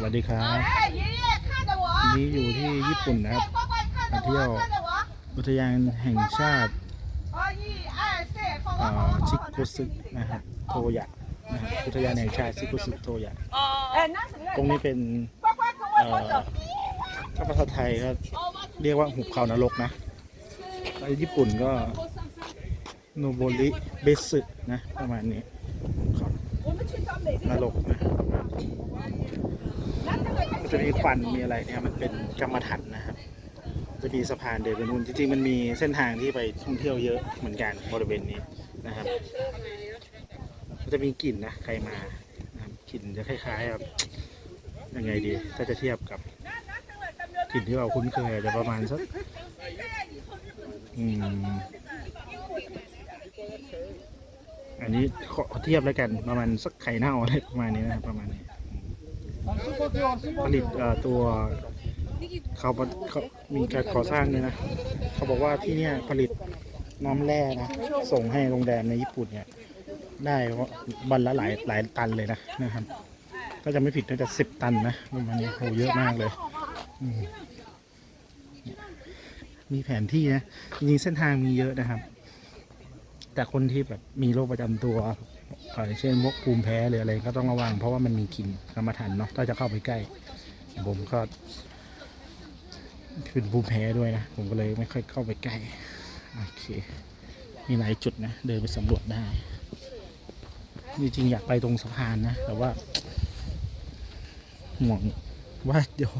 สวัสดีครับ นี่อยู่ที่ญี่ปุ่นนะครับมาเที่ยวอุทยานแห่งชาติชิคุซึนะครับโทยะนะครอุทยานแห่งชาติชิคุซึโทยะตรงนี้เป็นถ้าภาษาไทยก็เรียกว่าหุบเขานรกนะแล้วญี่ปุ่นก็โนโบริเบสึนะประมาณนี้ นรกนะมันจะมีควันมีอะไรเนี่ยมันเป็นกรรมฐานนะครับ จะมีสะพานเดินไปนู่นจริงๆมันมีเส้นทางที่ไปท่องเที่ยวเยอะเหมือนกันบริเวณนี้นะครับมันจะมีกลิ่นนะใครมานะครับกลิ่นจะคล้ายๆแบบยังไงดี ถ้าจะเทียบกับกลิ่นที่เราคุ้นเคยจะประมาณสักอืม อันนี้ขอเทียบแล้วกันประมาณสักไข่เน่าอะไรประมาณนี้นะครับประมาณนี้ ผลิตตัวเขาเขามีการก่อสร้างด้วยนะเขาบอกว่าที่เนี่ยผลิตน้ำแร่นะส่งให้โรงแรมในญี่ปุ่นเนี่ย ได้วันละหลายหลายตันเลยนะนะครับ ก็จะไม่ผิดน่าจะสิบตันนะประมาณนี้โหเยอะมากเลยมีแผนที่นะจริงเส้นทางมีเยอะนะครับ แต่คนที่แบบมีโรคประจำตัวเอ่อเช่นพวกภูมิแพ้หรืออะไรก็ต้องระวังเพราะว่ามันมีกลิ่นกรรมฐานเนาะถ้าจะเข้าไปใกล้ ผมก็คือภูมิแพ้ด้วยนะ ผมก็เลยไม่ค่อยเข้าไปใกล้ โอเค มีหลายจุดนะ เดินไปสำรวจได้จริงๆอยากไปตรงสะพานนะ แต่ว่าห่วงว่าเดี๋ยว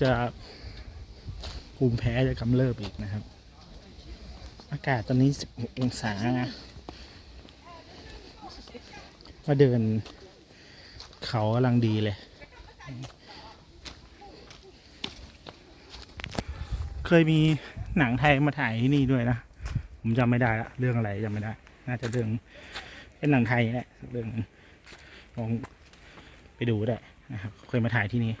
จะภูมิแพ้จะกำเริบอีกนะครับ อากาศตอนนี้ 16 องศานะมาเดิน เขากำลังดีเลย เคยมีหนังไทยมาถ่ายที่นี่ด้วยนะ ผมจำไม่ได้ละเรื่องอะไรจำไม่ได้ น่าจะเรื่องเป็นหนังไทยแหละเรื่องหนึ่งลองไปดูได้นะครับ เคยมาถ่ายที่นี่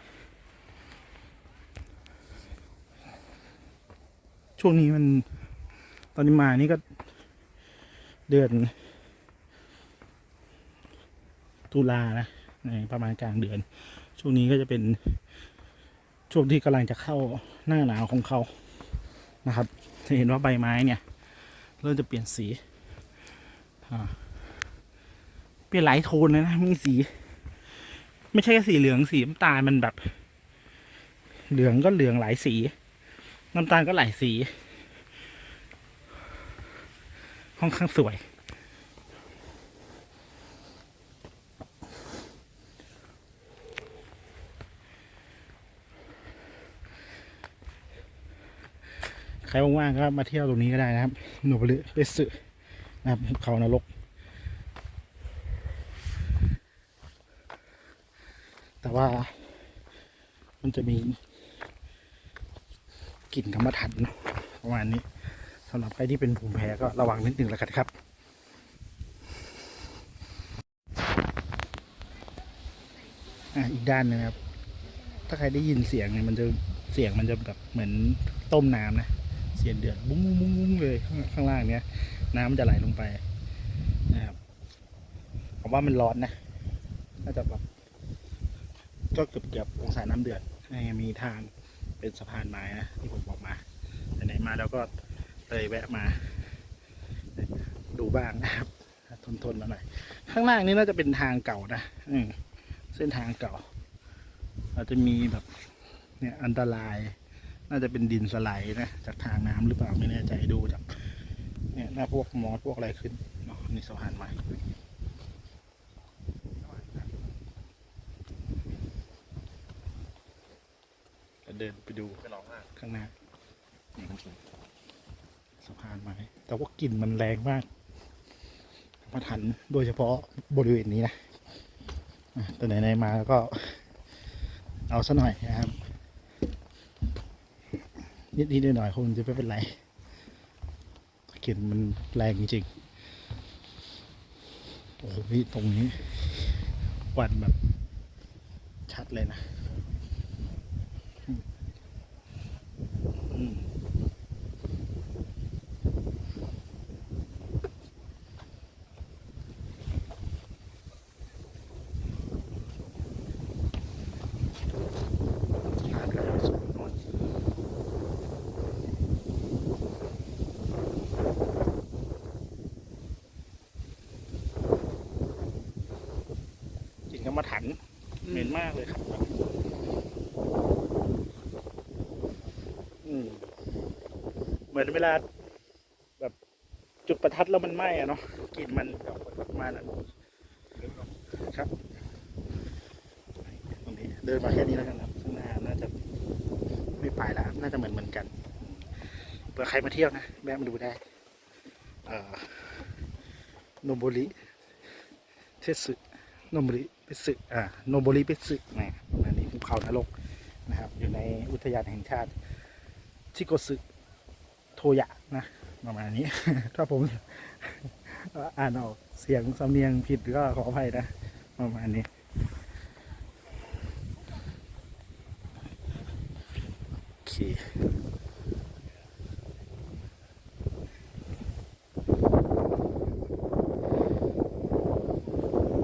ช่วงนี้มัน ตอนนี้มานี่ก็เดือนตุลานะในประมาณกลางเดือน ช่วงนี้ก็จะเป็นช่วงที่กำลังจะเข้าหน้าหนาวของเขานะครับจะเห็นว่าใบไม้เนี่ย เริ่มจะเปลี่ยนสีเปลี่ยนหลายโทนเลยนะมีสี ไม่ใช่แค่สีเหลืองสีน้ำตาลมันแบบ เหลืองก็เหลืองหลายสี น้ำตาลก็หลายสี ค่อนข้างสวย ใครว่างๆก็มาเที่ยวตรงนี้ก็ได้นะครับหนูบริเบสึนะครับเขานรก แต่ว่ามันจะมีกลิ่นกรรมฐานประมาณนี้ สำหรับใครที่เป็นภูมิแพ้ก็ระวังนิดนึงแล้วกันครับ อีกด้านนึงครับ ถ้าใครได้ยินเสียงเนี่ยมันจะเสียงมันจะแบบเหมือนต้มน้ำนะ เสียงเดือดบุ้งบุ้งบุ้งบุ้งเลยข้างล่างเนี้ย น้ำมันจะไหลลงไปนะครับผมว่ามันร้อนนะน่าจะแบบก็เกือบเกือบองศาน้ำเดือดมีทางเป็นสะพานไม้นะที่ผมบอกมาไหนมาแล้วก็ เลยแวะมา ดูบ้างนะครับ ทนทนมาหน่อยข้างล่างนี่น่าจะเป็นทางเก่านะอืเส้นทางเก่า อาจจะมีแบบ เนี่ยอันตราย น่าจะเป็นดินสไลด์นะจากทางน้ำหรือเปล่าไม่แน่ใจดูจาก เนี่ยหน้าพวกมอสพวกอะไรขึ้นเนาะนี่สะพานใหม่เดินไปดูข้างหน้านี่มัน สะพานไม้แต่ว่ากลิ่นมันแรงมากมาทันโดยเฉพาะบริเวณนี้นะแต่ไหนๆมาแล้วก็ เอาซะหน่อยนะครับ นิดนิดหน่อยๆคงจะไม่เป็นไรกลิ่นมันแรงจริงๆโอ้โหพี่ตรงนี้วันแบบชัดเลยนะอืม มถันเหม็นมากเลยครับอืมเหมือนเวลา แบบ จุดประทัดแล้วมันไหม้อะเนาะกลิ่นมันออกมาแล้วครับตรงนี้เดินมาแค่นี้แล้วกันครับข้างหน้าน่าจะไม่ไปแล้วน่าจะเหมือนเหมือนกันเผื่อใครมาเที่ยวนะแวะมาดูได้เอ่อโนโบริเทสึโนโบริ เปสึอ่าโนโบริเปสึนะอันนี้ภูเขานรกนะครับ อยู่ในอุทยานแห่งชาติ ชิโกสึโทยะนะประมาณนี้ ถ้าผมอ่านออกเสียงสำเนียงผิดก็ขออภัยนะ ประมาณนี้โอเค